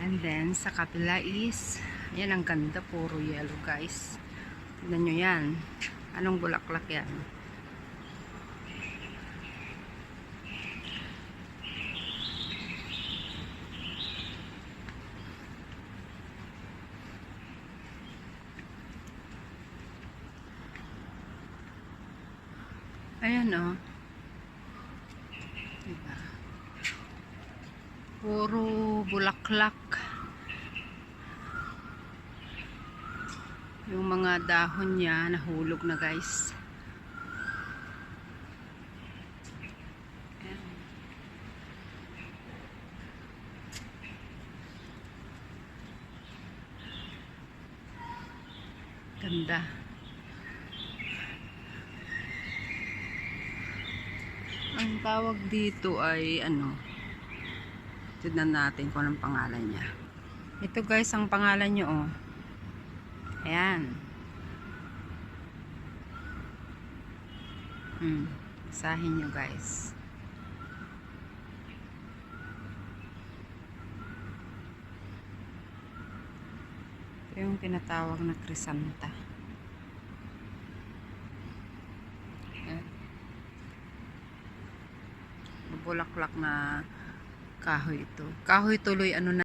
And then, sa kapila is, yan ang ganda, puro yellow guys. Tignan nyo yan. Anong bulaklak yan? Ayan o. Oh. Puro bulaklak. Yung mga dahon niya nahulog na guys. Ganda. Ang tawag dito ay ano, tignan natin kung anong pangalan niya. Ito guys, ang pangalan niyo oh. Ayan. Hmm, basahin niyo guys. Ito yung tinatawag na krisanta. Ayan. bulaklak na kahoy ito. Kahoy tuloy ano na